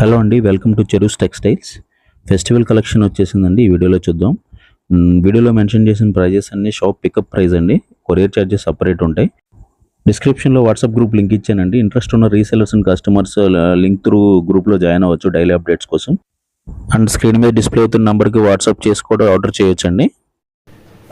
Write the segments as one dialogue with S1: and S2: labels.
S1: Hello అండి welcome to Charus textiles. Festival collection వచ్చేసిందండి ఈ వీడియోలో చూద్దాం. వీడియోలో మెన్షన్ చేసిన ప్రైజెస్ అన్ని షాప్ పికప్ ప్రైస్ అండి కొరియర్ ఛార్జెస్ సపరేట్ ఉంటాయి. డిస్క్రిప్షన్లో వాట్సాప్ గ్రూప్ లింక్ ఇచ్చానండి ఇంట్రెస్ట్ ఉన్న resellers and customers link through గ్రూప్లో జాయిన్ అవ్వచ్చు డైలీ అప్డేట్స్ కోసం. అండ్ స్క్రీన్ మీద డిస్ప్లే అవుతున్న నెంబర్కి వాట్సాప్ చేసి కూడా ఆర్డర్ చేయొచ్చండి.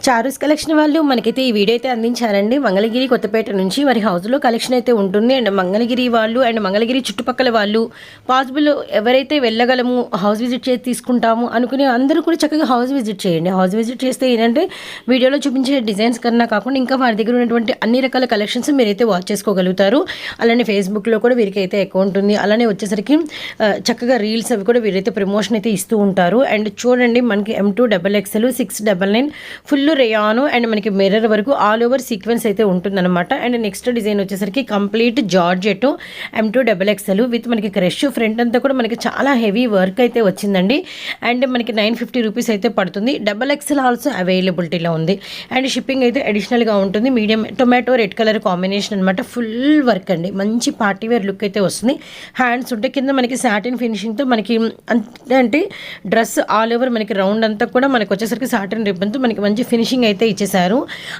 S2: చారూస్ కలెక్షన్ వాళ్ళు మనకైతే ఈ వీడియో అయితే అందించారండి. మంగళగిరి కొత్తపేట నుంచి వారి హౌస్లో కలెక్షన్ అయితే ఉంటుంది. అండ్ మంగళగిరి వాళ్ళు అండ్ మంగళగిరి చుట్టుపక్కల వాళ్ళు పాసిబుల్ ఎవరైతే వెళ్ళగలము హౌస్ విజిట్ చేసి తీసుకుంటాము అనుకునే అందరూ కూడా చక్కగా హౌస్ విజిట్ చేయండి. హౌస్ విజిట్ చేస్తే ఏంటంటే వీడియోలో చూపించే డిజైన్స్ కన్నా కాకుండా ఇంకా వారి దగ్గర ఉన్నటువంటి అన్ని రకాల కలెక్షన్స్ మీరైతే వాచ్ చేసుకోగలుగుతారు. అలానే ఫేస్బుక్లో కూడా వీరికైతే అకౌంట్ ఉంది. అలానే వచ్చేసరికి చక్కగా రీల్స్ అవి కూడా వీరైతే ప్రమోషన్ అయితే ఇస్తూ ఉంటారు. అండ్ చూడండి మనకి M to double XL six double nine full rayon and మనకి మిర్రర్ వరకు ఆల్ ఓవర్ సీక్వెన్స్ అయితే ఉంటుందన్నమాట. అండ్ నెక్స్ట్ డిజైన్ వచ్చేసరికి complete georgette M to double XL with మనకి క్రష్ ఫ్రంట్ అంతా కూడా మనకి చాలా హెవీ వర్క్ అయితే వచ్చిందండి. అండ్ మనకి నైన్ ఫిఫ్టీ రూపీస్ అయితే పడుతుంది. డబల్ ఎక్స్ఎల్ ఆల్సో అవైలబిలిటీలో ఉంది. అండ్ షిప్పింగ్ అయితే అడిషనల్గా ఉంటుంది. Medium tomato red colour combination అనమాట ఫుల్ వర్క్ అండి. మంచి పార్టీ వేర్ లుక్ అయితే వస్తుంది. హ్యాండ్స్ ఉంటే కింద మనకి సాటిన్ ఫినిషింగ్తో మనకి అంటే డ్రెస్ ఆల్ ఓవర్ మనకి రౌండ్ అంతా కూడా మనకి వచ్చేసరికి సాటిన్ రిబ్బన్తో మనకి మంచి ఫినిషింగ్ అయితే ఇచ్చేసారు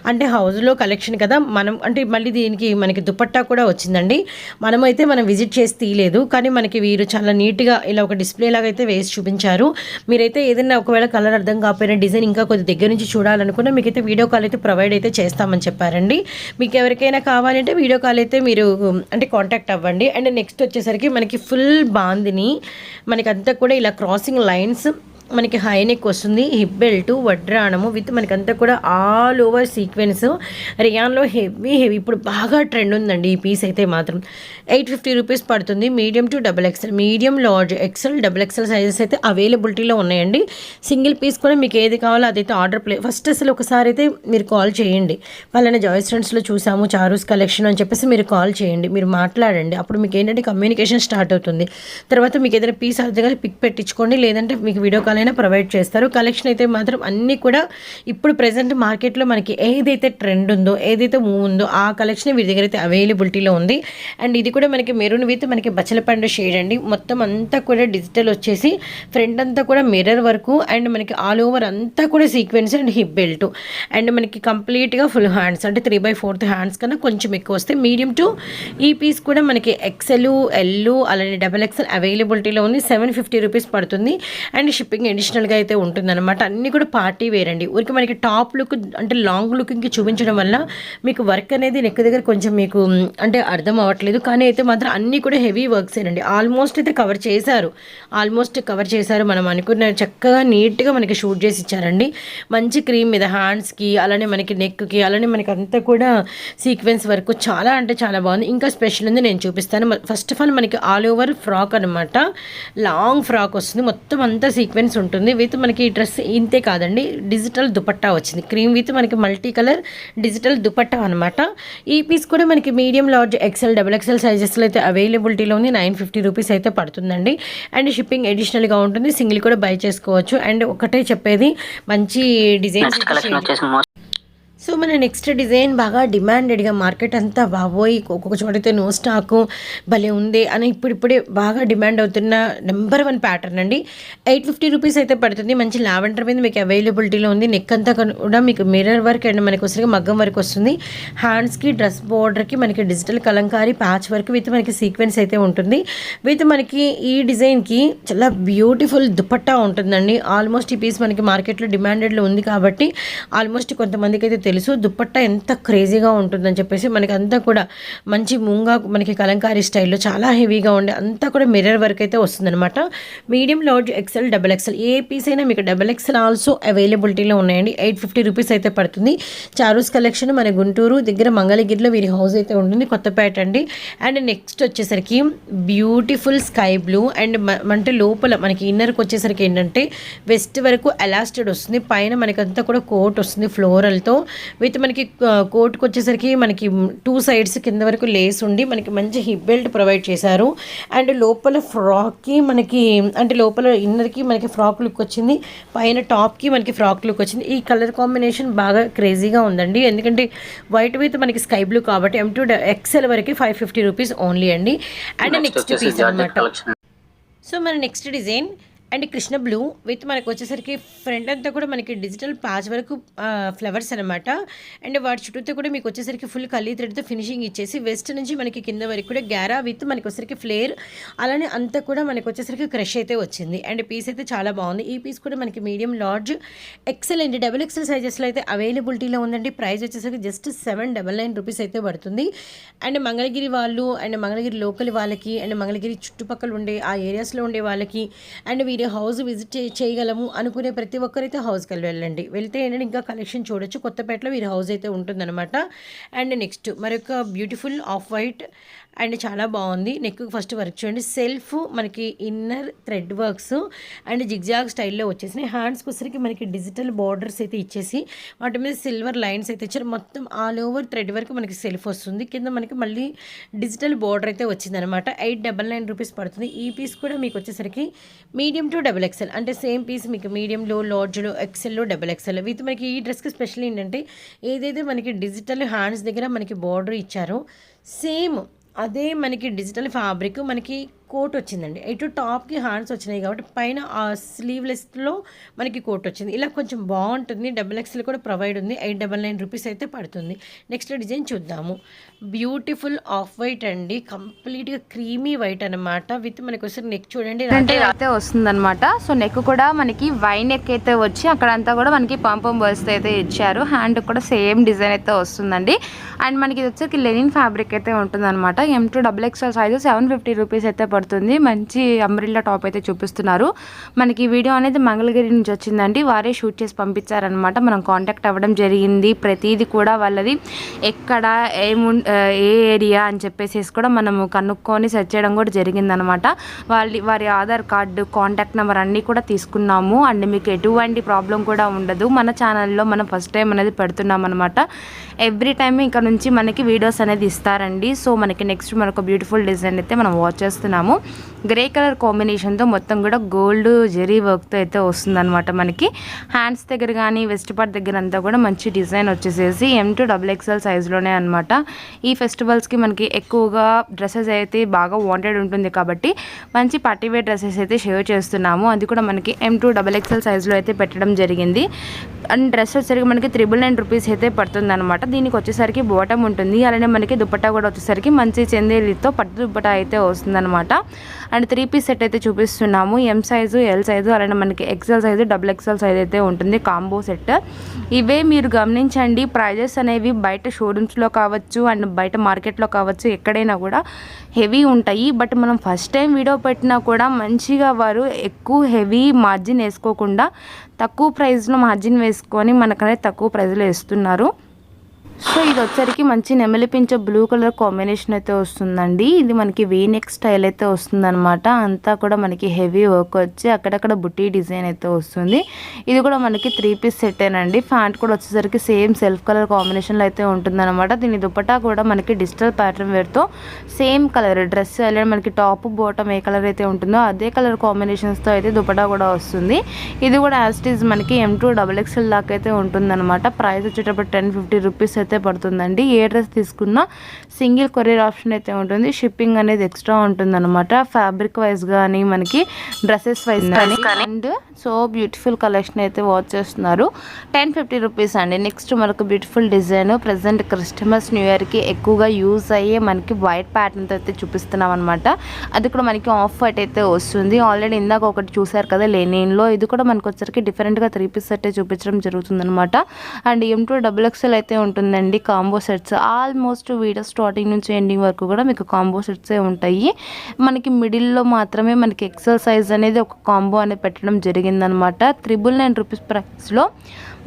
S2: అంటే హౌస్లో కలెక్షన్ కదా మనం అంటే మళ్ళీ దీనికి మనకి దుపట్టా కూడా వచ్చిందండి. మనమైతే మనం విజిట్ చేసి తీయలేదు కానీ మనకి వీరు చాలా నీట్గా ఇలా ఒక డిస్ప్లే లాగా అయితే వేసి చూపించారు. మీరైతే ఏదైనా ఒకవేళ కలర్ అర్థం కాకపోయినా డిజైన్ ఇంకా కొద్ది దగ్గర నుంచి చూడాలనుకున్నా మీకైతే వీడియో కాల్ అయితే ప్రొవైడ్ అయితే చేస్తామని చెప్పారండి. మీకు ఎవరికైనా కావాలంటే వీడియో కాల్ అయితే మీరు అంటే కాంటాక్ట్ అవ్వండి. అండ్ నెక్స్ట్ వచ్చేసరికి మనకి ఫుల్ బాందిని మనకి అంతా కూడా ఇలా క్రాసింగ్ లైన్స్ మనకి హై నెక్ వస్తుంది. హిప్ బెల్ట్ వడ్రాణము విత్ మనకంతా కూడా ఆల్ ఓవర్ సీక్వెన్స్ రియాన్లో హెవీ హెవీ ఇప్పుడు బాగా ట్రెండ్ ఉందండి ఈ పీస్ అయితే మాత్రం. ఎయిట్ ఫిఫ్టీ రూపీస్ పడుతుంది. Medium to double XL medium large XL double XL sizes అయితే అవైలబిలిటీలో ఉన్నాయండి. సింగిల్ పీస్ కూడా మీకు ఏది కావాలో అదైతే ఆర్డర్ ప్లే ఫస్ట్ అసలు ఒకసారి అయితే మీరు కాల్ చేయండి. వాళ్ళని జాయిస్ ఫ్రెండ్స్లో చూసాము చారూస్ కలెక్షన్ అని చెప్పేసి మీరు కాల్ చేయండి మీరు మాట్లాడండి. అప్పుడు మీకు ఏంటంటే కమ్యూనికేషన్ స్టార్ట్ అవుతుంది. తర్వాత మీకు ఏదైనా పీస్ అర్థంగా పిక్ పెట్టించుకోండి లేదంటే మీకు వీడియో కాల్ అయినా ప్రొవైడ్ చేస్తారు. కలెక్షన్ అయితే మాత్రం అన్నీ కూడా ఇప్పుడు ప్రెసెంట్ మార్కెట్లో మనకి ఏదైతే ట్రెండ్ ఉందో ఏదైతే మూవ్ ఉందో ఆ కలెక్షన్ వీరి దగ్గర అయితే అవైలబిలిటీలో ఉంది. అండ్ ఇది కూడా మనకి మెరూన్ విత్ మనకి బచ్చలపండు షేడ్ అండి. మొత్తం అంతా కూడా డిజిటల్ వచ్చేసి ఫ్రంట్ అంతా కూడా మిర్రర్ వరకు అండ్ మనకి ఆల్ ఓవర్ అంతా కూడా sequence and hip belt and మనకి కంప్లీట్గా ఫుల్ హ్యాండ్స్ అంటే త్రీ బై ఫోర్త్ హ్యాండ్స్ కన్నా కొంచెం ఎక్కువ వస్తాయి. మీడియం టు ఈ పీస్ కూడా మనకి ఎక్సెల్ ఎల్ అలానే డబల్ ఎక్సెల్ అవైలబిలిటీలో ఉంది. సెవెన్ ఫిఫ్టీ రూపీస్ పడుతుంది. అండ్ షిప్పింగ్ అడిషనల్గా అయితే ఉంటుందన్నమాట. అన్నీ కూడా పార్టీ వేర్ అండి ఊరికి మనకి టాప్ లుక్ అంటే లాంగ్ లుకింగ్కి చూపించడం వల్ల మీకు వర్క్ అనేది నెక్ దగ్గర కొంచెం మీకు అంటే అర్థం అవ్వట్లేదు. కానీ అయితే మాత్రం అన్నీ కూడా హెవీ వర్క్స్ అండి ఆల్మోస్ట్ అయితే కవర్ చేశారు. ఆల్మోస్ట్ కవర్ చేశారు మనం అనుకున్న చక్కగా నీట్గా మనకి షూట్ చేసి ఇచ్చారండి. మంచి క్రీమ్ మీద హ్యాండ్స్కి అలానే మనకి నెక్కి అలానే మనకి అంతా కూడా సీక్వెన్స్ వరకు చాలా అంటే చాలా బాగుంది. ఇంకా స్పెషల్ ఉంది నేను చూపిస్తాను. ఫస్ట్ ఆఫ్ ఆల్ మనకి ఆల్ ఓవర్ ఫ్రాక్ అనమాట లాంగ్ ఫ్రాక్ వస్తుంది. మొత్తం అంతా సీక్వెన్స్ ఉంటుంది. విత్ మనకి డ్రెస్ ఇంతే కాదండి. డిజిటల్ దుపట్టా వచ్చింది. క్రీమ్ విత్ మనకి మల్టీ కలర్ డిజిటల్ దుపట్టా అనమాట ఈ పీస్ కూడా మనకి medium large XL double XL సైజెస్లో అయితే అవైలబిలిటీలో ఉంది. నైన్ ఫిఫ్టీ రూపీస్ అయితే పడుతుందండి. అండ్ షిప్పింగ్ అడిషనల్గా ఉంటుంది. సింగిల్ కూడా బై చేసుకోవచ్చు. అండ్ ఒకటే చెప్పేది మంచి డిజైన్స్
S3: నెక్స్ట్ కలెక్షన్ వచ్చేసి మోస్ట్
S2: సో మన నెక్స్ట్ డిజైన్ బాగా డిమాండెడ్గా మార్కెట్ అంతా బాబోయ్ ఒక్కొక్క చోటైతే నో స్టాకు భలే ఉంది అని ఇప్పుడిప్పుడే బాగా డిమాండ్ అవుతున్న నెంబర్ వన్ ప్యాటర్న్ అండి. ఎయిట్ ఫిఫ్టీ రూపీస్ అయితే పడుతుంది. మంచి లావెండర్ మీద మీకు అవైలబిలిటీలో ఉంది. నెక్ అంతా కూడా మీకు మిర్రర్ వర్క్ అండ్ మనకి వచ్చేసరికి మగ్గం వరకు వస్తుంది. హ్యాండ్స్కి డ్రెస్ బోర్డర్కి మనకి digital Kalamkari patch work with మనకి సీక్వెన్స్ అయితే ఉంటుంది. విత్ మనకి ఈ డిజైన్కి చాలా బ్యూటిఫుల్ దుపట్టా ఉంటుందండి. ఆల్మోస్ట్ ఈ పీస్ మనకి మార్కెట్లో డిమాండెడ్లో ఉంది కాబట్టి ఆల్మోస్ట్ కొంతమందికి అయితే తెలుసు దుప్పట్టా ఎంత క్రేజీగా ఉంటుందని చెప్పేసి మనకి అంతా కూడా మంచి ముంగా మనకి కలంకారీ స్టైల్లో చాలా హెవీగా ఉండే అంతా కూడా మిర్రర్ వర్క్ అయితే వస్తుందన్నమాట. Medium large XL double XL ఏ పీస్ అయినా మీకు డబల్ ఎక్సెల్ ఆల్సో అవైలబిలిటీలో ఉన్నాయండి. ఎయిట్ ఫిఫ్టీ రూపీస్ అయితే పడుతుంది. చారూస్ కలెక్షన్ మన గుంటూరు దగ్గర మంగళగిరిలో వీరి హౌస్ అయితే ఉంటుంది కొత్తపేట అండి. అండ్ నెక్స్ట్ వచ్చేసరికి బ్యూటిఫుల్ స్కై బ్లూ అండ్ అంటే లోపల మనకి ఇన్నర్కి వచ్చేసరికి ఏంటంటే వెస్ట్ వరకు ఎలాస్టెడ్ వస్తుంది. పైన మనకి కూడా కోట్ వస్తుంది ఫ్లోరల్తో. విత్ మనకి కోట్కి వచ్చేసరికి మనకి టూ సైడ్స్ కింద వరకు లేస్ ఉండి మనకి మంచి హిప్ బెల్ట్ ప్రొవైడ్ చేశారు. అండ్ లోపల ఫ్రాక్కి మనకి అంటే లోపల ఇన్నర్కి మనకి ఫ్రాక్ లుక్ వచ్చింది. పైన టాప్కి మనకి ఫ్రాక్ లుక్ వచ్చింది. ఈ కలర్ కాంబినేషన్ బాగా క్రేజీగా ఉందండి. ఎందుకంటే వైట్ విత్ మనకి స్కై బ్లూ కాబట్టి ఎం టూ ఎక్సెల్ వరకు ఫైవ్ ఫిఫ్టీ రూపీస్ ఓన్లీ అండి. అండ్
S3: నెక్స్ట్
S2: పీస్ అనమాట సో మన next design and Krishna blue with మనకు వచ్చేసరికి ఫ్రంట్ అంతా కూడా మనకి డిజిటల్ ప్యాచ్ వరకు ఫ్లవర్స్ అనమాట అండ్ వాటి చుట్టూతో కూడా మీకు వచ్చేసరికి ఫుల్ కల్లీ థ్రెడ్తో ఫినిషింగ్ ఇచ్చేసి వెస్ట్ నుంచి మనకి కింద వరకు కూడా గ్యారా విత్ మనకి వచ్చేసరికి ఫ్లేర్. అలానే అంతా కూడా మనకి వచ్చేసరికి క్రష్ అయితే వచ్చింది. అండ్ పీస్ అయితే చాలా బాగుంది. ఈ పీస్ కూడా మనకి మీడియం లార్జ్ ఎక్సెల్ అండి డబుల్ ఎక్సెల్ సైజెస్లో అయితే అవైలబిలిటీలో ఉందండి. ప్రైస్ వచ్చేసరికి just seven double nine rupees అయితే పడుతుంది. అండ్ మంగళగిరి వాళ్ళు అండ్ మంగళగిరి లోకల్ వాళ్ళకి అండ్ మంగళగిరి చుట్టుపక్కల ఉండే ఆ ఏరియాస్లో ఉండే వాళ్ళకి అండ్ వీరి హౌస్ విజిట్ చేయగలము అనుకునే ప్రతి ఒక్కరైతే హౌస్కి వెళ్ళండి. వెళ్తే ఏంటంటే ఇంకా కలెక్షన్ చూడొచ్చు. కొత్తపేటలో వీరి హౌస్ అయితే ఉంటుందన్నమాట. అండ్ నెక్స్ట్ మరొక బ్యూటిఫుల్ ఆఫ్ వైట్ అండ్ చాలా బాగుంది. నెక్ ఫస్ట్ వర్క్ చూడండి. సెల్ఫ్ మనకి inner thread works and zigzag స్టైల్లో వచ్చేసినాయి. హ్యాండ్స్కి వచ్చరికి మనకి డిజిటల్ బార్డర్స్ అయితే ఇచ్చేసి వాటి మీద సిల్వర్ లైన్స్ అయితే ఇచ్చారు. మొత్తం ఆల్ ఓవర్ థ్రెడ్ వరకు మనకి సెల్ఫ్ వస్తుంది. కింద మనకి మళ్ళీ డిజిటల్ బార్డర్ అయితే వచ్చిందనమాట ఎయిట్ డబల్ నైన్ రూపీస్ పడుతుంది. ఈ పీస్ కూడా మీకు వచ్చేసరికి మీడియం టు డబుల్ ఎక్సెల్ అంటే సేమ్ పీస్ మీకు మీడియంలో లార్జ్లో ఎక్సెల్లో డబుల్ ఎక్సెల్ విత్ మనకి ఈ డ్రెస్కి స్పెషల్ ఏంటంటే ఏదైతే మనకి డిజిటల్ హ్యాండ్స్ దగ్గర మనకి బార్డర్ ఇచ్చారో సేమ్ అదే మనకి డిజిటల్ ఫ్యాబ్రిక్ మనకి కోట్ వచ్చిందండి. ఇటు టాప్కి హ్యాండ్స్ వచ్చినాయి కాబట్టి పైన ఆ స్లీవ్లెస్లో మనకి కోట్ వచ్చింది. ఇలా కొంచెం బాగుంటుంది. డబుల్ ఎక్స్ఎల్ కూడా ప్రొవైడ్ ఉంది. ఎయిట్ డబల్ నైన్ రూపీస్ అయితే పడుతుంది. నెక్స్ట్ డిజైన్ చూద్దాము. బ్యూటిఫుల్ ఆఫ్ వైట్ అండి. కంప్లీట్గా క్రీమీ వైట్ అనమాట విత్ మనకి వచ్చి నెక్ చూడండి.
S3: అంటే అయితే వస్తుందన్నమాట. సో నెక్ కూడా మనకి వై నెక్ అయితే వచ్చి అక్కడంతా కూడా మనకి పంపం బర్స్ట్ అయితే ఇచ్చారు. హ్యాండ్ కూడా సేమ్ డిజైన్ అయితే వస్తుందండి. అండ్ మనకి ఇది వచ్చేసి లెనిన్ ఫ్యాబ్రిక్ అయితే ఉంటుందన్నమాట. M to double XL size seven fifty rupees అయితే పడుతుంది. మంచి అంబ్రిల్లా టాప్ అయితే చూపిస్తున్నారు. మనకి వీడియో అనేది మంగళగిరి నుంచి వచ్చిందండి. వారే షూట్ చేసి పంపించారనమాట మనం కాంటాక్ట్ అవ్వడం జరిగింది. ప్రతిదీ కూడా వాళ్ళది ఎక్కడ ఏము ఏ ఏరియా అని చెప్పేసి కూడా మనము కనుక్కొని సెర్చ్ చేయడం కూడా జరిగిందనమాట. వాళ్ళ వారి ఆధార్ కార్డు కాంటాక్ట్ నెంబర్ అన్నీ కూడా తీసుకున్నాము. అండ్ మీకు ఎటువంటి ప్రాబ్లం కూడా ఉండదు. మన ఛానల్లో మనం ఫస్ట్ టైం అనేది పెడుతున్నాం అనమాట ఎవ్రీ టైం ఇక్కడ నుంచి మనకి వీడియోస్ అనేది ఇస్తారండి. సో మనకి నెక్స్ట్ మనకు బ్యూటిఫుల్ డిజైన్ అయితే మనం వాచ్ చేస్తున్నాము. గ్రే కలర్ కాంబినేషన్తో మొత్తం కూడా గోల్డ్ జెరీ వర్క్తో అయితే వస్తుందన్నమాట మనకి. హ్యాండ్స్ దగ్గర కానీ వెస్ట్ పార్ట్ దగ్గర అంతా కూడా మంచి డిజైన్ వచ్చేసేసి ఎం టు డబుల్ ఎక్స్ఎల్ సైజులోనే అనమాట. ఈ ఫెస్టివల్స్కి మనకి ఎక్కువగా డ్రెస్సెస్ అయితే బాగా వాంటెడ్ ఉంటుంది కాబట్టి మంచి పార్టీ డ్రెస్సెస్ అయితే షేర్ చేస్తున్నాము. అది కూడా మనకి ఎం టూ డబల్ ఎక్స్ఎల్ సైజులో అయితే పెట్టడం జరిగింది. అండ్ డ్రెస్ వచ్చేసరికి మనకి త్రిబుల్ నైన్ రూపీస్ అయితే పడుతుంది అనమాట దీనికి వచ్చేసరికి బాటమ్ ఉంటుంది. అలానే మనకి దుపట్టా కూడా వచ్చేసరికి మంచి చెందేలితో పట్టు దుప్పటా అయితే వస్తుందన్నమాట. అండ్ త్రీ పీస్ సెట్ అయితే చూపిస్తున్నాము. ఎం సైజు ఎల్ సైజు అలానే మనకి XL size double XL size అయితే ఉంటుంది కాంబో సెట్ ఇవే మీరు గమనించండి. ప్రైజెస్ అనేవి బయట షోరూమ్స్లో కావచ్చు అండ్ బయట మార్కెట్లో కావచ్చు ఎక్కడైనా కూడా హెవీ ఉంటాయి. బట్ మనం ఫస్ట్ టైం వీడియో పెట్టినా కూడా మంచిగా వారు ఎక్కువ హెవీ మార్జిన్ వేసుకోకుండా తక్కువ ప్రైస్లో మార్జిన్ వేసుకొని మనకనే తక్కువ ప్రైస్లో వేస్తున్నారు. సో ఇది వచ్చరికి మంచి నెమలిపించే బ్లూ కలర్ కాంబినేషన్ అయితే వస్తుందండి. ఇది మనకి వీనెక్ స్టైల్ అయితే వస్తుందన్నమాట. అంతా కూడా మనకి హెవీ వర్క్ వచ్చి అక్కడక్కడ బుట్టి డిజైన్ అయితే వస్తుంది. ఇది కూడా మనకి త్రీ పీస్ సెట్టేనండి ఫ్యాంట్ కూడా వచ్చేసరికి సేమ్ సెల్ఫ్ కలర్ కాంబినేషన్లో అయితే ఉంటుందన్నమాట. దీని దుపట్టా కూడా మనకి డిజిటల్ ప్యాటర్న్ వేర్తో సేమ్ కలర్ డ్రెస్ అలాగే మనకి టాప్ బాటమ్ ఏ కలర్ అయితే ఉంటుందో అదే కలర్ కాంబినేషన్స్తో అయితే దుపట్టా కూడా వస్తుంది. ఇది కూడా యాస్టీజ్ మనకి ఎం టూ డబల్ ఎక్స్ఎల్ దాకా అయితే ఉంటుందన్నమాట. ప్రైస్ వచ్చేటప్పుడు టెన్ ఫిఫ్టీ రూపీస్ అయితే పడుతుందండి. ఏ డ్రెస్ తీసుకున్నా సింగిల్ కొరియర్ ఆప్షన్ అయితే ఉంటుంది. షిప్పింగ్ అనేది ఎక్స్ట్రా ఉంటుందన్నమాట. ఫ్యాబ్రిక్ వైజ్ కానీ మనకి డ్రెస్సెస్ వైజ్ కానీ అండ్ సో బ్యూటిఫుల్ కలెక్షన్ అయితే వాచ్ చేస్తున్నారు. టెన్ ఫిఫ్టీ రూపీస్ అండి. నెక్స్ట్ మనకు beautiful design. Present Christmas new ఇయర్కి ఎక్కువగా యూజ్ అయ్యే మనకి వైట్ ప్యాటర్న్తో అయితే చూపిస్తున్నాం అనమాట అది కూడా మనకి ఆఫ్ వైట్ అయితే వస్తుంది. ఆల్రెడీ ఇందాక ఒకటి చూసారు కదా లెనిన్లో. ఇది కూడా మనకు వచ్చరికి డిఫరెంట్గా త్రీ పీస్ సెట్ చూపించడం జరుగుతుంది అనమాట and M to double XL అయితే ఉంటుందండి. Combo sets. Almost video starting నుంచి ఎండింగ్ వరకు కూడా మీకు కాంబో సెట్సే ఉంటాయి. మనకి మిడిల్లో మాత్రమే మనకి ఎక్సెల్ సైజ్ అనేది ఒక కాంబో అనేది పెట్టడం జరిగిందనమాట. త్రిబుల్ నైన్ రూపీస్ ప్రైస్లో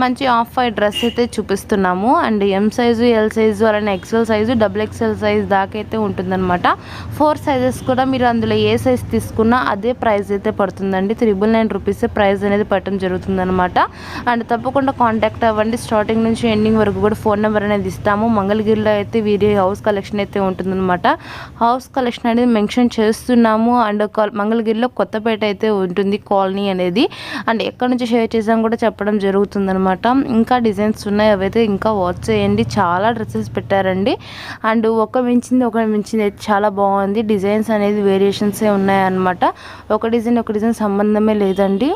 S3: మంచి ఆఫ్ వైట్ డ్రెస్ అయితే చూపిస్తున్నాము. And M size L size అలానే XL size double XL size దాకా అయితే ఉంటుందన్నమాట. ఫోర్ సైజెస్ కూడా మీరు అందులో ఏ సైజ్ తీసుకున్నా అదే ప్రైస్ అయితే పడుతుందండి. త్రిబుల్ నైన్ రూపీస్ ప్రైస్ అనేది పట్టడం జరుగుతుందన్నమాట. అండ్ తప్పకుండా కాంటాక్ట్ అవ్వండి. స్టార్టింగ్ నుంచి ఎండింగ్ వరకు కూడా ఫోన్ నెంబర్ అనేది ఇస్తాము. మంగళగిరిలో అయితే వీరి హౌస్ కలెక్షన్ అయితే ఉంటుందన్నమాట. హౌస్ కలెక్షన్ అనేది మెన్షన్ చేస్తున్నాము. అండ్ మంగళగిరిలో కొత్తపేట అయితే ఉంటుంది కాలనీ అనేది. అండ్ ఎక్కడి నుంచి షేర్ చేసాం కూడా చెప్పడం జరుగుతుందన్నమాట. ఇంకా డిజైన్స్ ఉన్నాయి అవైతే ఇంకా వాచ్ చేయండి. చాలా డ్రెస్సెస్ పెట్టారండి. అండ్ ఒక మించింది ఒక మించింది అయితే చాలా బాగుంది. డిజైన్స్ అనేది వేరియేషన్సే ఉన్నాయన్నమాట. ఒక డిజైన్ ఒక డిజైన్ సంబంధమే లేదండి.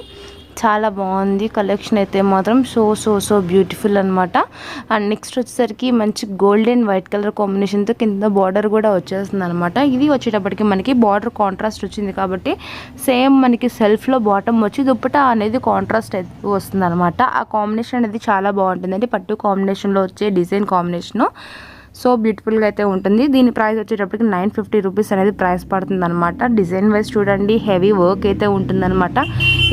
S3: చాలా బాగుంది. కలెక్షన్ అయితే మాత్రం సో సో సో బ్యూటిఫుల్ అనమాట అండ్ నెక్స్ట్ వచ్చేసరికి మంచి గోల్డెన్ వైట్ కలర్ కాంబినేషన్తో కింద బార్డర్ కూడా వచ్చేస్తుంది అనమాట ఇది వచ్చేటప్పటికి మనకి బార్డర్ కాంట్రాస్ట్ వచ్చింది కాబట్టి సేమ్ మనకి సెల్ఫ్లో బాటమ్ వచ్చి దుప్పట అనేది కాంట్రాస్ట్ వస్తుంది అనమాట ఆ కాంబినేషన్ అనేది చాలా బాగుంటుందండి పట్టు కాంబినేషన్లో వచ్చే డిజైన్ కాంబినేషను సో బ్యూటిఫుల్గా అయితే ఉంటుంది. దీని ప్రైస్ వచ్చేటప్పటికి నైన్ ఫిఫ్టీ రూపీస్ అనేది ప్రైస్ పడుతుంది అనమాట డిజైన్ వైజ్ చూడండి హెవీ వర్క్ అయితే ఉంటుందన్నమాట.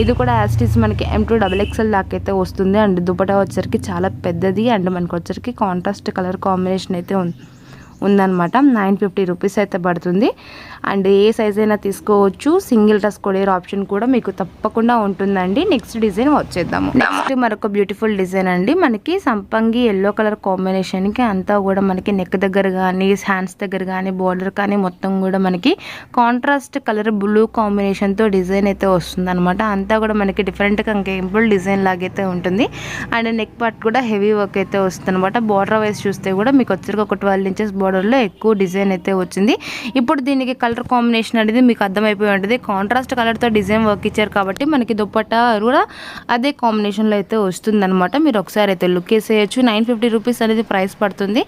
S3: ఇది కూడా యాస్టీస్ మనకి ఎం టూ డబల్ ఎక్స్ఎల్ దాకైతే అయితే వస్తుంది. అండ్ దుపటా వచ్చరికి చాలా పెద్దది. అండ్ మనకు వచ్చరికి కాంట్రాస్ట్ కలర్ కాంబినేషన్ అయితే ఉంది. ఉందన్నమాట. నైన్ ఫిఫ్టీ రూపీస్ అయితే పడుతుంది. అండ్ ఏ సైజ్ అయినా తీసుకోవచ్చు. సింగిల్ డ్రెస్ కొడేర్ ఆప్షన్ కూడా మీకు తప్పకుండా ఉంటుందండి. నెక్స్ట్ డిజైన్ వచ్చేద్దాము. నెక్స్ట్ మరొక బ్యూటిఫుల్ డిజైన్ అండి. మనకి సంపంగి ఎల్లో కలర్ కాంబినేషన్కి అంతా కూడా మనకి నెక్ దగ్గర కానీ హ్యాండ్స్ దగ్గర కానీ బోర్డర్ కానీ మొత్తం కూడా మనకి కాంట్రాస్ట్ కలర్ బ్లూ కాంబినేషన్తో డిజైన్ అయితే వస్తుంది అనమాట అంతా కూడా మనకి డిఫరెంట్గా ఇంకేంపుల్ డిజైన్ లాగైతే ఉంటుంది. అండ్ నెక్ పార్ట్ కూడా హెవీ వర్క్ అయితే వస్తుంది అనమాట బార్డర్ వైజ్ చూస్తే కూడా మీకు వచ్చరికి ఒక ట్వెల్వ్ ఇంచెస్ బార్డర్లో ఎక్కువ డిజైన్ అయితే వచ్చింది. ఇప్పుడు దీనికి కలర్ కాంబినేషన్ అనేది మీకు అర్థమైపోయి ఉంటుంది. కాంట్రాస్ట్ కలర్తో డిజైన్ వర్క్ ఇచ్చారు కాబట్టి మనకి దుప్పట్టా కూడా అదే కాంబినేషన్లో అయితే వస్తుందన్నమాట. మీరు ఒకసారి అయితే లుక్ వేసేయచ్చు నైన్ ఫిఫ్టీ రూపీస్ అనేది ప్రైస్ పడుతుంది.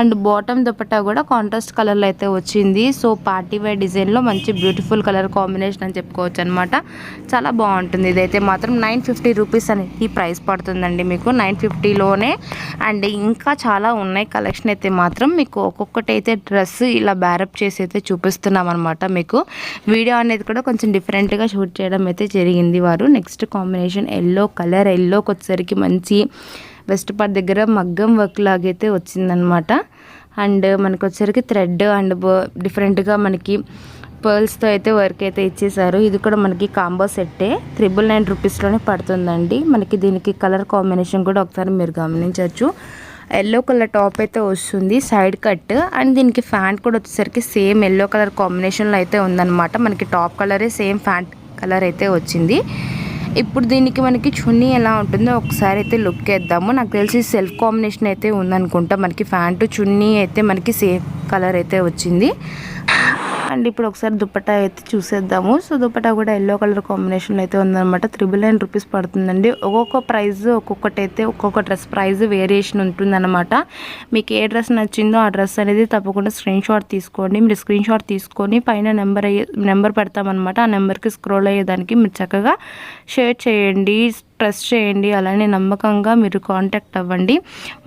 S3: అండ్ బాటమ్ దుప్పట్టా కూడా కాంట్రాస్ట్ కలర్లో అయితే వచ్చింది. సో పార్టీ వేర్ డిజైన్లో మంచి బ్యూటిఫుల్ కలర్ కాంబినేషన్ అని చెప్పుకోవచ్చు అనమాట చాలా బాగుంటుంది. ఇదైతే మాత్రం నైన్ ఫిఫ్టీ రూపీస్ అనేది ప్రైస్ పడుతుందండి మీకు. నైన్ ఫిఫ్టీలోనే. అండ్ ఇంకా చాలా ఉన్నాయి. కలెక్షన్ అయితే మాత్రం మీకు ఒక్కొక్కటైతే డ్రెస్ ఇలా బ్యారప్ చేసి అయితే చూపిస్తున్నాం అనమాట మీకు. వీడియో అనేది కూడా కొంచెం డిఫరెంట్గా షూట్ చేయడం అయితే జరిగింది వారు. నెక్స్ట్ కాంబినేషన్ ఎల్లో కలర్ ఎల్లోకి వచ్చేసరికి మంచి వెస్ట్ పార్ట్ దగ్గర మగ్గం వర్క్ లాగైతే వచ్చిందనమాట అండ్ మనకు వచ్చేసరికి థ్రెడ్ అండ్ డిఫరెంట్గా మనకి పర్ల్స్తో అయితే వర్క్ అయితే ఇచ్చేసారు. ఇది కూడా మనకి కాంబో సెట్టే. త్రిబుల్ నైన్ రూపీస్లోనే పడుతుందండి. మనకి దీనికి కలర్ కాంబినేషన్ కూడా ఒకసారి మీరు గమనించవచ్చు. ఎల్లో కలర్ టాప్ అయితే వస్తుంది సైడ్ కట్. అండ్ దీనికి ఫ్యాంట్ కూడా వచ్చేసరికి సేమ్ ఎల్లో కలర్ కాంబినేషన్లో అయితే ఉందన్నమాట. మనకి టాప్ కలరే సేమ్ ఫ్యాంట్ కలర్ అయితే వచ్చింది. ఇప్పుడు దీనికి మనకి చున్నీ ఎలా ఉంటుందో ఒకసారి అయితే లుక్ వేద్దాము. నాకు తెలిసి సెల్ఫ్ కాంబినేషన్ అయితే ఉందనుకుంటా. మనకి ఫ్యాంటు చున్నీ అయితే మనకి సేమ్ కలర్ అయితే వచ్చింది. అండ్ ఇప్పుడు ఒకసారి దుప్పటా అయితే చూసేద్దాము. సో దుప్పటా కూడా ఎల్లో కలర్ కాంబినేషన్లో అయితే ఉందన్నమాట. త్రిబుల్ నైన్ రూపీస్ పడుతుందండి. ఒక్కొక్క ప్రైస్ ఒక్కొక్కటి అయితే ఒక్కొక్క డ్రెస్ ప్రైస్ వేరియేషన్ ఉంటుందన్నమాట. మీకు ఏ డ్రెస్ నచ్చిందో ఆ డ్రెస్ అనేది తప్పకుండా స్క్రీన్ షాట్ తీసుకోండి. మీరు స్క్రీన్ షాట్ తీసుకొని పైన నెంబర్ అయ్యే నెంబర్ పెడతామన్నమాట. ఆ నెంబర్కి స్క్రోల్ అయ్యేదానికి మీరు చక్కగా షేర్ చేయండి. ట్రస్ట్ చేయండి. అలానే నమ్మకంగా మీరు కాంటాక్ట్ అవ్వండి.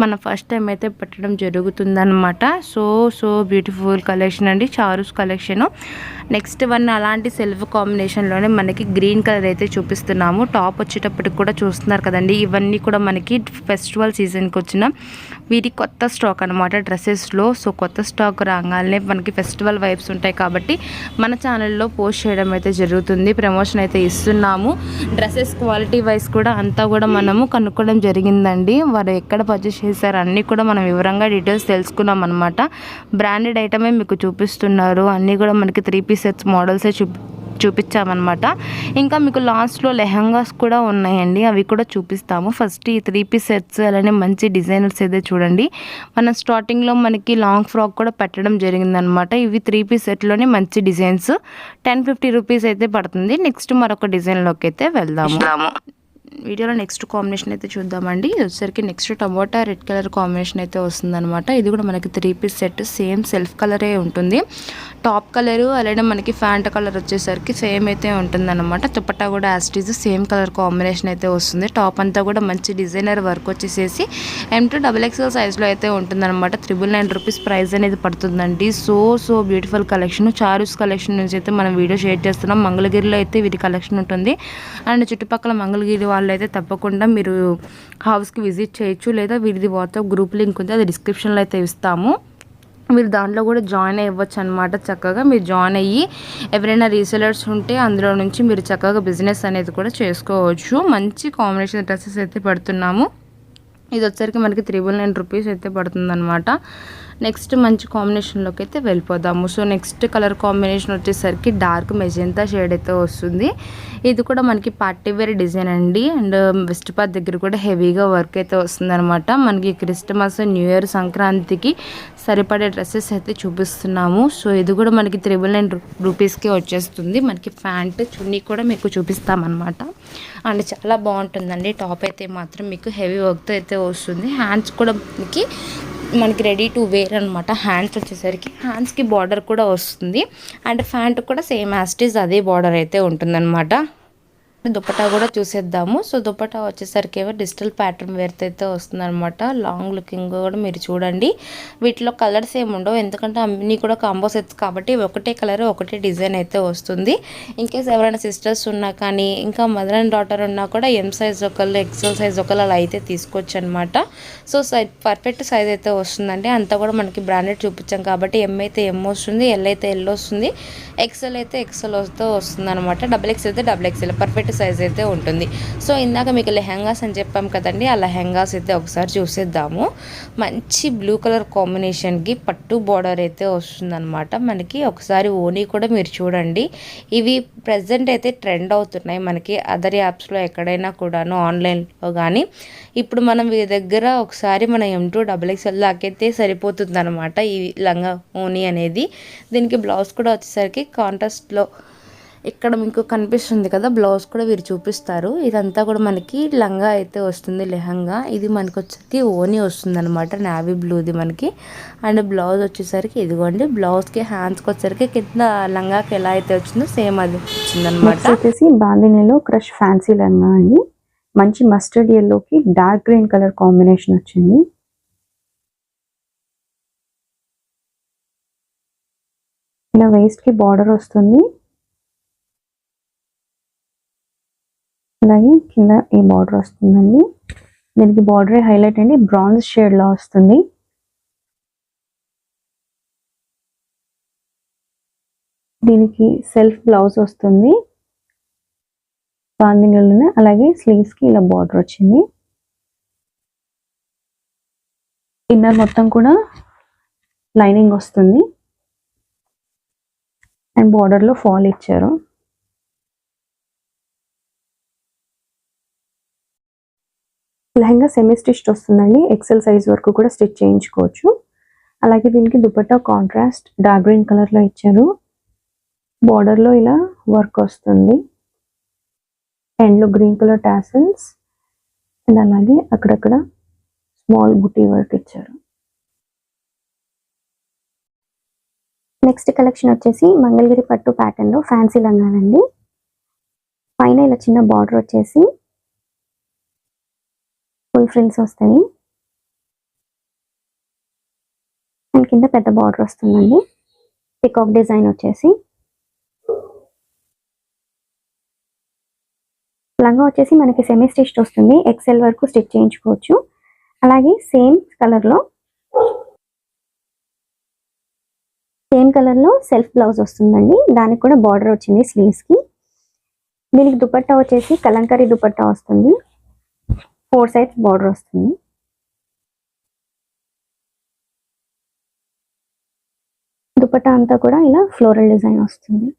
S3: మన ఫస్ట్ టైం అయితే పెట్టడం జరుగుతుందన్నమాట. సో సో బ్యూటిఫుల్ కలెక్షన్ అండి. చారుస్ కలెక్షను నెక్స్ట్ వన్ అలాంటి సెల్ఫ్ కాంబినేషన్లోనే మనకి గ్రీన్ కలర్ అయితే చూపిస్తున్నాము. టాప్ వచ్చేటప్పటికి కూడా చూస్తున్నారు కదండి. ఇవన్నీ కూడా మనకి ఫెస్టివల్ సీజన్కి వచ్చిన వీటి కొత్త స్టాక్ అనమాట డ్రెస్సెస్లో సో కొత్త స్టాక్ రాగానే మనకి ఫెస్టివల్ వైబ్స్ ఉంటాయి కాబట్టి మన ఛానల్లో పోస్ట్ చేయడం అయితే జరుగుతుంది. ప్రమోషన్ అయితే ఇస్తున్నాము. డ్రెస్సెస్ క్వాలిటీ వైజ్ కూడా కూడా అంతా కూడా మనము కనుక్కోవడం జరిగిందండి. వారు ఎక్కడ పర్చేస్ చేశారు అన్నీ కూడా మనం వివరంగా డీటెయిల్స్ తెలుసుకున్నాం అనమాట బ్రాండెడ్ ఐటమే మీకు చూపిస్తున్నారు. అన్నీ కూడా మనకి త్రీ పీస్ సెట్స్ మోడల్సే చూపి చూపించామన్నమాట. ఇంకా మీకు లాస్ట్లో లెహంగాస్ కూడా ఉన్నాయండి. అవి కూడా చూపిస్తాము. ఫస్ట్ ఈ త్రీ పీస్ సెట్స్ అలానే మంచి డిజైనర్స్ అయితే చూడండి. మన స్టార్టింగ్లో మనకి లాంగ్ ఫ్రాక్ కూడా పెట్టడం జరిగిందనమాట ఇవి త్రీ పీస్ సెట్లోనే మంచి డిజైన్స్ టెన్ ఫిఫ్టీ రూపీస్ అయితే పడుతుంది. నెక్స్ట్ మరొక డిజైన్లోకి అయితే వెళ్దాము. వీడియోలో నెక్స్ట్ కాంబినేషన్ అయితే చూద్దామండి. ఇది వచ్చేసరికి next tomato red colour combination అయితే వస్తుందన్నమాట. ఇది కూడా మనకి three piece set same self కలరే ఉంటుంది. టాప్ కలర్ అలాగే మనకి ఫ్యాంట్ కలర్ వచ్చేసరికి సేమ్ అయితే ఉంటుందన్నమాట. దుపట్టా కూడా యాస్టీజ్ సేమ్ కలర్ కాంబినేషన్ అయితే వస్తుంది. టాప్ అంతా కూడా మంచి డిజైనర్ వర్క్ వచ్చేసేసి ఎం టూ డబుల్ ఎక్స్ఎల్ సైజ్లో అయితే ఉంటుందన్నమాట. త్రిబుల్ నైన్ రూపీస్ ప్రైస్ అనేది పడుతుందండి. So so beautiful collection Charus collection నుంచి అయితే మనం వీడియో షేర్ చేస్తున్నాం. మంగళగిరిలో అయితే వీటి కలెక్షన్ ఉంటుంది. అండ్ చుట్టుపక్కల మంగళగిరి వాళ్ళు అయితే తప్పకుండా మీరు హౌస్కి విజిట్ చేయొచ్చు లేదా వీరిది వాట్సాప్ గ్రూప్ లింక్ ఉంది అది డిస్క్రిప్షన్లో అయితే ఇస్తాము. మీరు దాంట్లో కూడా జాయిన్ అవ్వచ్చు అనమాట చక్కగా. మీరు జాయిన్ అయ్యి ఎవరైనా రీసెలర్స్ ఉంటే అందులో నుంచి మీరు చక్కగా బిజినెస్ అనేది కూడా చేసుకోవచ్చు. మంచి కాంబినేషన్ డ్రెస్సెస్ అయితే పెడుతున్నాము. ఇది వచ్చరికి మనకి త్రిబుల్ నైన్ రూపీస్ అయితే పడుతుంది నెక్స్ట్ మంచి కాంబినేషన్లోకి అయితే వెళ్ళిపోదాము. సో నెక్స్ట్ కలర్ కాంబినేషన్ వచ్చేసరికి డార్క్ మెజెంతా షేడ్ అయితే వస్తుంది. ఇది కూడా మనకి పార్టీ వేర్ డిజైన్ అండి. అండ్ వెస్ట్ పాత్ దగ్గర కూడా హెవీగా వర్క్ అయితే వస్తుంది అనమాట మనకి క్రిస్టమస్ న్యూ ఇయర్ సంక్రాంతికి సరిపడే డ్రెస్సెస్ అయితే చూపిస్తున్నాము. సో ఇది కూడా మనకి త్రిబుల్ నైన్ రూపీస్కి వచ్చేస్తుంది. మనకి ప్యాంట్ చున్నీ కూడా మీకు చూపిస్తామన్నమాట. అండ్ చాలా బాగుంటుందండి. టాప్ అయితే మాత్రం మీకు హెవీ వర్క్తో అయితే వస్తుంది. హ్యాండ్స్ కూడా మనకి మనకి రెడీ టు వేర్ అనమాట హ్యాండ్స్ వచ్చేసరికి. హ్యాండ్స్కి బార్డర్ కూడా వస్తుంది. అండ్ ఫ్యాంట్ కూడా సేమ్ యాస్టీస్ అదే బార్డర్ అయితే ఉంటుందన్నమాట. దుపట్టా కూడా చూసేద్దాము. సో దుపట్టా వచ్చేసరికి ఏమో డిజిటల్ ప్యాటర్న్ వేర్తో అయితే వస్తుంది అనమాట లాంగ్ లుకింగ్ కూడా మీరు చూడండి. వీటిలో కలర్స్ ఏమి ఉండవు. ఎందుకంటే అన్నీ కూడా కాంబో సెట్స్ కాబట్టి ఒకటే కలర్ ఒకటే డిజైన్ అయితే వస్తుంది. ఇన్కేస్ ఎవరైనా సిస్టర్స్ ఉన్నా కానీ ఇంకా మదర్ అండ్ డాటర్ ఉన్నా కూడా ఎం సైజ్ ఒకళ్ళు ఎక్సెల్ సైజ్ ఒకళ్ళు అలా అయితే తీసుకోవచ్చు అనమాట సో సైజ్ పర్ఫెక్ట్ సైజ్ అయితే వస్తుందండి. అంతా కూడా మనకి బ్రాండెడ్ చూపించాం కాబట్టి ఎం అయితే ఎం వస్తుంది ఎల్ అయితే ఎల్ వస్తుంది ఎక్సెల్ అయితే ఎక్సెల్ వస్తూ వస్తుంది అనమాట డబుల్ ఎక్స్ అయితే డబుల్ ఎక్సెల్ పర్ఫెక్ట్ సైజ్ అయితే ఉంటుంది. సో ఇందాక మీకు లెహంగాస్ అని చెప్పాం కదండి ఆ లెహంగాస్ అయితే ఒకసారి చూసేద్దాము. మంచి బ్లూ కలర్ కాంబినేషన్కి పట్టు బార్డర్ అయితే వస్తుందన్నమాట. మనకి ఒకసారి ఓనీ కూడా మీరు చూడండి. ఇవి ప్రజెంట్ అయితే ట్రెండ్ అవుతున్నాయి మనకి. అదర్ యాప్స్లో ఎక్కడైనా కూడాను ఆన్లైన్లో కానీ ఇప్పుడు మనం వీరి దగ్గర ఒకసారి మన ఎం టూ డబల్ ఎక్స్ఎల్ దాకైతే సరిపోతుంది అనమాట ఈ లంగా ఓనీ అనేది. దీనికి బ్లౌజ్ కూడా వచ్చేసరికి కాంట్రాస్ట్లో ఇక్కడ మీకు కనిపిస్తుంది కదా బ్లౌజ్ కూడా వీరు చూపిస్తారు. ఇదంతా కూడా మనకి లంగా అయితే వస్తుంది లెహంగా. ఇది మనకు వచ్చేసి ఓనీ వస్తుంది అనమాట నావీ బ్లూది మనకి. అండ్ బ్లౌజ్ వచ్చేసరికి ఇదిగోండి బ్లౌజ్కి హ్యాండ్స్కి వచ్చేసరికి కింద లంగాకి ఎలా అయితే వచ్చిందో సేమ్ అది వచ్చింది
S4: అనమాట వచ్చేసి బాందినీలో క్రష్ ఫ్యాన్సీ లంగా అండి. మంచి మస్టర్డ్ ఎల్లోకి డార్క్ గ్రీన్ కలర్ కాంబినేషన్ వచ్చింది. ఇలా వేస్ట్కి కి బార్డర్ వస్తుంది. అలాగే కింద ఈ బార్డర్ వస్తుందండి. దీనికి బార్డర్ హైలైట్ అండి. బ్రాంజ్ షేడ్లో వస్తుంది. దీనికి సెల్ఫ్ బ్లౌజ్ వస్తుంది. బాందినీలోనే అలాగే స్లీవ్స్కి ఇలా బార్డర్ వచ్చింది. ఇన్నర్ మొత్తం కూడా లైనింగ్ వస్తుంది. అండ్ బార్డర్లో ఫాల్ ఇచ్చారు. లెహంగా సెమీ స్టిచ్డ్ వస్తుందండి. ఎక్సెల్ సైజ్ వరకు కూడా స్టిచ్ చేయించుకోవచ్చు. అలాగే దీనికి దుపట్టా కాంట్రాస్ట్ డార్క్ గ్రీన్ కలర్లో ఇచ్చారు. బార్డర్లో ఇలా వర్క్ వస్తుంది. ఎండ్లో గ్రీన్ కలర్ టాసల్స్ అండ్ అలాగే అక్కడక్కడ స్మాల్ బుటీ వర్క్ ఇచ్చారు. నెక్స్ట్ కలెక్షన్ వచ్చేసి మంగళగిరి పట్టు ప్యాటర్న్లో ఫ్యాన్సీ లంగాలండి. పైన ఇలా చిన్న బార్డర్ వచ్చేసి ఫుల్ ఫ్రిల్స్ వస్తాయి. అండ్ కింద పెద్ద బార్డర్ వస్తుందండి. పికాక్ డిజైన్ వచ్చేసి. లంగా వచ్చేసి మనకి సెమీ స్టిచ్డ్ వస్తుంది. ఎక్సెల్ వరకు స్టిచ్ చేయించుకోవచ్చు. అలాగే సేమ్ కలర్లో సేమ్ కలర్లో సెల్ఫ్ బ్లౌజ్ వస్తుందండి. దానికి కూడా బార్డర్ వచ్చింది స్లీవ్స్కి. దీనికి దుపట్టా వచ్చేసి కలంకరీ దుపట్టా వస్తుంది. ఫోర్ సైడ్స్ బార్డర్ వస్తుంది. దుపట్టా అంతా కూడా ఇలా ఫ్లోరల్ డిజైన్ వస్తుంది.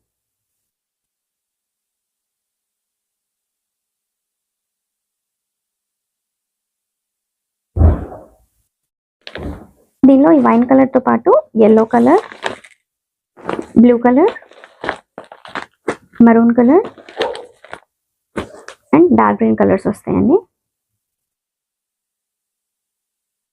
S4: దీనిలో ఈ వైన్ కలర్తో పాటు yellow colour blue colour maroon colour and dark green colours వస్తాయండి.